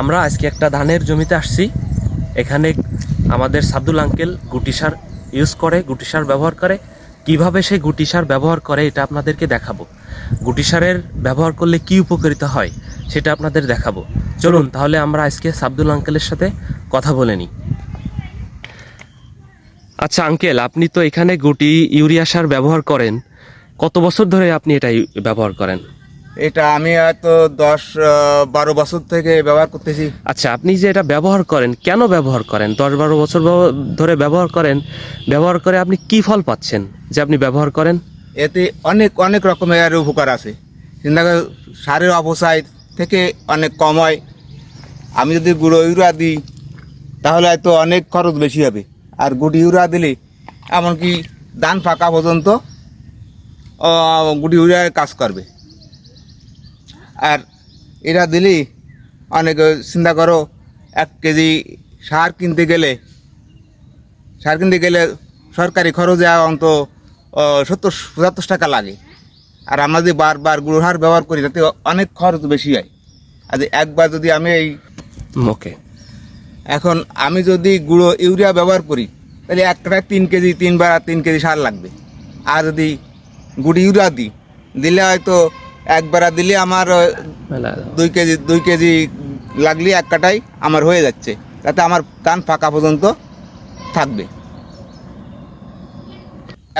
আমরা আজকে একটা ধানের জমিতে আসছি। এখানে আমাদের সাদুল আঙ্কেল গুটি সার ইউজ করে, গুটি সার ব্যবহার করে। কীভাবে সে গুটি সার ব্যবহার করে এটা আপনাদেরকে দেখাবো। গুটি সারের ব্যবহার করলে কি উপকারিতা হয় সেটা আপনাদের দেখাবো। চলুন তাহলে আমরা আজকে সাবদুল আঙ্কেলের সাথে কথা বলে নিই। আচ্ছা আঙ্কেল, আপনি তো এখানে গুটি, ইউরিয়া সার ব্যবহার করেন। কত বছর ধরে আপনি এটা ব্যবহার করেন? এটা আমি হয়তো দশ বারো বছর থেকে ব্যবহার করতেছি। আচ্ছা আপনি যে এটা ব্যবহার করেন কেন ব্যবহার করেন? দশ বারো বছর ধরে ব্যবহার করেন ব্যবহার করে আপনি কি ফল পাচ্ছেন যে আপনি ব্যবহার করেন? এতে অনেক অনেক রকমের উপকার আছে। চিন্তা সারের অপচয় থেকে অনেক কম হয়। আমি যদি গুঁড়ো ইউরিয়া দিই তাহলে হয়তো অনেক খরচ বেশি হবে। আর গুড়ি ইউরিয়া দিলে এমনকি ধান ফাঁকা পর্যন্ত আহ, গুড়ি ইউরিয়ার কাজ করবে। আর এটা দিলেই অনেক চিন্তা করো এক কেজি সার কিনতে গেলে সার কিনতে গেলে সরকারি খরচে অন্ত সত্তর পঁচাত্তর টাকা লাগে। আর আমরা যদি বারবার গুঁড়ো সার ব্যবহার করি তাতে অনেক খরচ বেশি হয়। আর যে একবার যদি আমি এই ওকে। এখন আমি যদি গুঁড়ো ইউরিয়া ব্যবহার করি তাহলে একটা তিন কেজি তিনবার তিন কেজি সার লাগবে। আর যদি গুড়ি ইউরিয়া দিই দিলে হয়তো একবার দিলে আমার দুই কেজি দুই কেজি লাগলে এক কাটাই আমার হয়ে যাচ্ছে। তাতে আমার কান ফাঁকা পর্যন্ত থাকবে।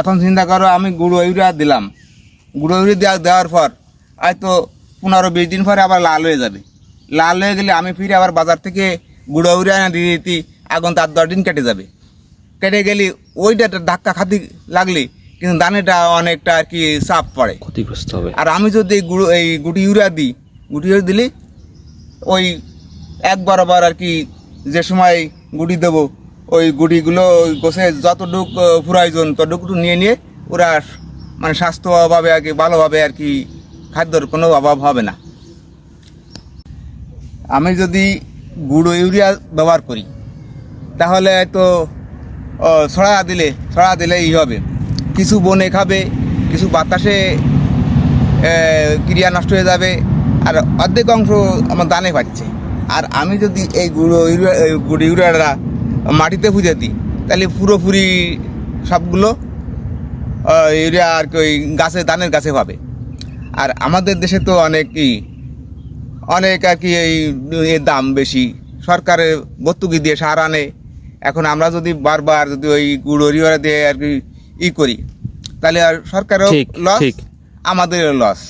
এখন চিন্তা করো আমি গুঁড়ো ইউরিয়া দিলাম। গুঁড়ো ইউরিয়া দেওয়া দেওয়ার পর হয়তো পনেরো বিশ দিন পরে আবার লাল হয়ে যাবে। লাল হয়ে গেলে আমি ফিরে আবার বাজার থেকে গুঁড়ো ইউরিয়া দিতি এখন তার দশ দিন কেটে যাবে। কেটে গেলে ওইটা ধাক্কা খাতি লাগলে কিন্তু দানেটা অনেকটা আর কি চাপ পড়ে। ক্ষতিগ্রস্ত হবে। আর আমি যদি এই গুঁড়ো এই গুটি ইউরিয়া দিই গুটি ইউরিয়া দিলে ওই এক বরাবর আর কি যে সময় গুটি দেবো ওই গুটিগুলো ওই গোছে যতটুক প্রয়োজন ততটুকু নিয়ে নিয়ে ওরা মানে স্বাস্থ্যভাবে আর কি ভালোভাবে আর কি খাদ্যর কোনো অভাব হবে না। আমি যদি গুঁড়ো ইউরিয়া ব্যবহার করি তাহলে তো ছড়া দিলে ছড়া দিলেই হবে। কিছু বনে খাবে, কিছু বাতাসে ক্রিয়া নষ্ট হয়ে যাবে, আর অর্ধেক অংশ আমার দানে পাচ্ছে আর আমি যদি এই গুঁড়ো এই ইউরিয়াটা মাটিতে ফুজে দিই, তাহলে পুরোপুরি সবগুলো ইউরিয়া আর কি ওই গাছে ধানের গাছে পাবে। আর আমাদের দেশে তো অনেক ই অনেক আর কি এই দাম বেশি। সরকারে ভর্তুকি দিয়ে সার আনে। এখন আমরা যদি বারবার যদি ওই গুঁড়ো ইউরিয়া দিয়ে আর কি ই করি। তাহলে আর সরকারও লস ঠিক। আমাদেরও লস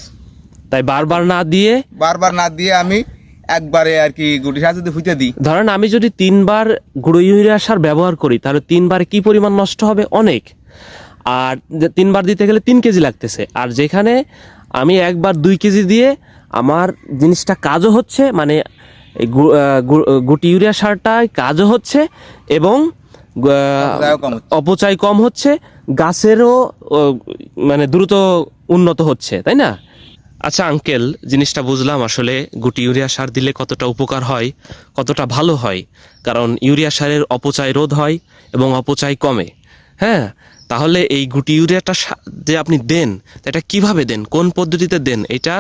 তাই বারবার না দিয়ে বারবার না দিয়ে আমি একবারে আর কি গুটি সার যদি ফুটে দিই। ধরেন আমি যদি তিনবার গুঁড়ো ইউরিয়া সার ব্যবহার করি তাহলে তিনবার কি পরিমাণ নষ্ট হবে? অনেক। আর তিনবার দিতে গেলে তিন কেজি লাগতেছে। আর যেখানে আমি একবার দুই কেজি দিয়ে আমার জিনিসটা কাজও হচ্ছে মানে গুটি ইউরিয়া সারটায় কাজও হচ্ছে এবং অপচয় কম হচ্ছে গাছেরও মানে দ্রুত উন্নত হচ্ছে তাই না? আচ্ছা আঙ্কেল জিনিসটা বুঝলাম আসলে গুটি ইউরিয়া সার দিলে কতটা উপকার হয় কতটা ভালো হয়? কারণ ইউরিয়া সারের অপচয় রোধ হয় এবং অপচয় কমে। হ্যাঁ তাহলে এই গুটি ইউরিয়াটা যে আপনি দেন তা এটা কীভাবে দেন? কোন পদ্ধতিতে দেন? এটা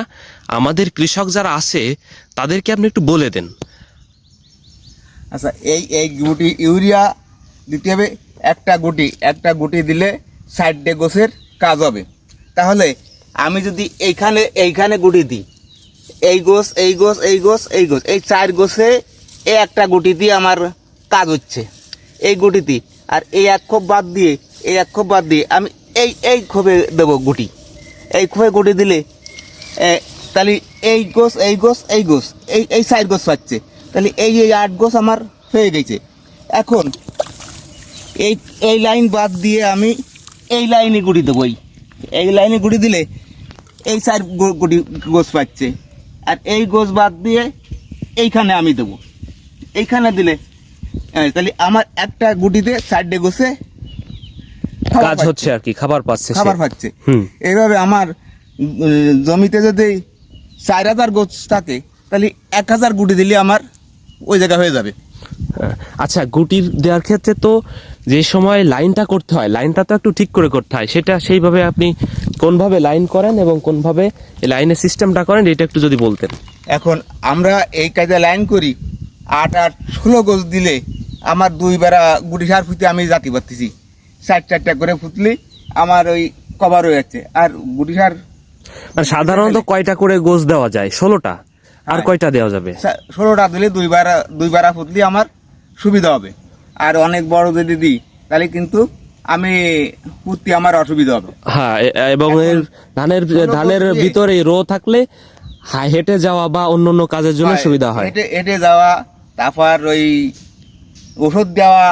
আমাদের কৃষক যারা আছে তাদেরকে আপনি একটু বলে দেন। আচ্ছা এই এই গুটি ইউরিয়া দিতে হবে একটা গুটি একটা গুটি দিলে সাইডে গোছের কাজ হবে। তাহলে আমি যদি এইখানে এইখানে গুটি দিই, এই গোছ এই গোছ এই গোছ এই গোছ, এই চার গোছে এই একটা গুটি দিয়ে আমার কাজ হচ্ছে, এই গুটিতে। আর এই এক খোপ বাদ দিয়ে, এই এক খোপ বাদ দিয়ে আমি এই এই খোপে দেবো গুটি। এই খোপে গুটি দিলে তাহলে এই গোছ এই গোছ এই গোছ, এই এই চার গোছ পাচ্ছে। তাহলে এই এই আট গোছ আমার হয়ে গেছে। এখন এই এই লাইন বাদ দিয়ে আমি এই লাইনে গুটি দেবো এই। এই লাইনে গুটি দিলে এই গো- গুটি গোছ পাচ্ছে। আর এই গোছ বাদ দিয়ে এইখানে আমি দেবো। এইখানে দিলে তাহলে আমার একটা গুটিতে চারটে গোছে কাজ হচ্ছে আর কি খাবার পাচ্ছে খাবার পাচ্ছে। এইভাবে আমার জমিতে যদি চার হাজার গোছ থাকে তাহলে এক হাজার গুটি দিলে আমার ওই জায়গা হয়ে যাবে। আচ্ছা গুটির দেওয়ার ক্ষেত্রে তো যে সময় লাইনটা করতে হয় লাইনটা তো একটু ঠিক করে করতে হয় সেটা সেইভাবে আপনি কোনভাবে লাইন করেন এবং কোনভাবে লাইনের সিস্টেমটা করেন এটা একটু যদি বলতেন। এখন আমরা এই কাজে লাইন করি আট আট ষোলো গোজ দিলে আমার দুই বেড়া গুটি সার ফুটে আমি জাতি পারতেছি। চার চারটা করে ফুটলি আমার ওই কভার হয়ে যাচ্ছে। আর গুটি সার মানে সাধারণত কয়টা করে গোছ দেওয়া যায়? ষোলোটা? আর হ্যাঁ। কয়টা দেওয়া যাবে? ষোলোটা দিলে দুই বেড়া দুই বেড়া ফুটলি আমার সুবিধা হবে। আর অনেক বড় যদি দিই তাহলে কিন্তু আমি পুঁততে আমার অসুবিধা হবে। হ্যাঁ এবং এর ধানের ধানের ভিতরে রো থাকলে হেঁটে যাওয়া বা অন্য অন্য কাজের জন্য সুবিধা হয়। হেঁটে হেঁটে যাওয়া তারপর ওই ওষুধ দেওয়া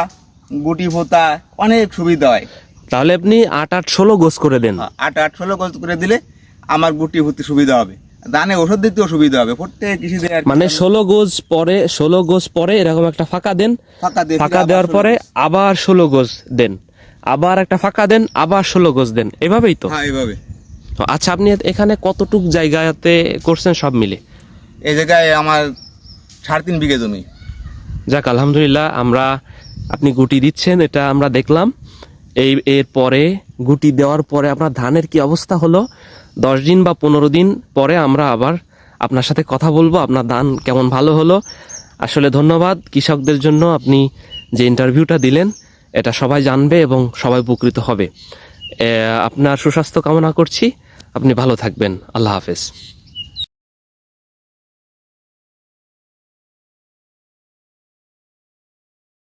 গুটি ফোতা অনেক সুবিধা হয়। তাহলে আপনি আট আট ষোলো গোছ করে দেন। আট আট ষোলো গোছ করে দিলে আমার গুটি ফুটতে সুবিধা হবে। ধানে ওষুধ দিতেও সুবিধা হবে। প্রত্যেক কৃষিদের মানে ষোলো গোজ পরে ষোলো গোজ পরে এরকম একটা ফাঁকা দেন। ফাঁকা দেওয়ার পরে আবার ষোলো গোজ দেন। আবার একটা ফাঁকা দেন আবার ষোলো গোজ দেন। এভাবেই তো। হ্যাঁ এইভাবে আচ্ছা আপনি এখানে কতটুক জায়গাতে করছেন সব মিলে? এই জায়গায় আমার সাড়ে তিন বিঘে জমি। যাক আলহামদুলিল্লাহ আমরা আপনি গুটি দিচ্ছেন এটা আমরা দেখলাম। এই এর পরে গুটি দেওয়ার পরে আপনার ধানের কি অবস্থা হলো? দশ দিন বা পনেরো দিন পরে আমরা আবার আপনার সাথে কথা বলব, আপনার ধান কেমন ভালো হলো। আসলে ধন্যবাদ, কৃষকদের জন্য আপনি যে ইন্টারভিউটা দিলেন, এটা সবাই জানবে এবং সবাই উপকৃত হবে। আপনার সুস্বাস্থ্য কামনা করছি, আপনি ভালো থাকবেন, আল্লাহ হাফেজ।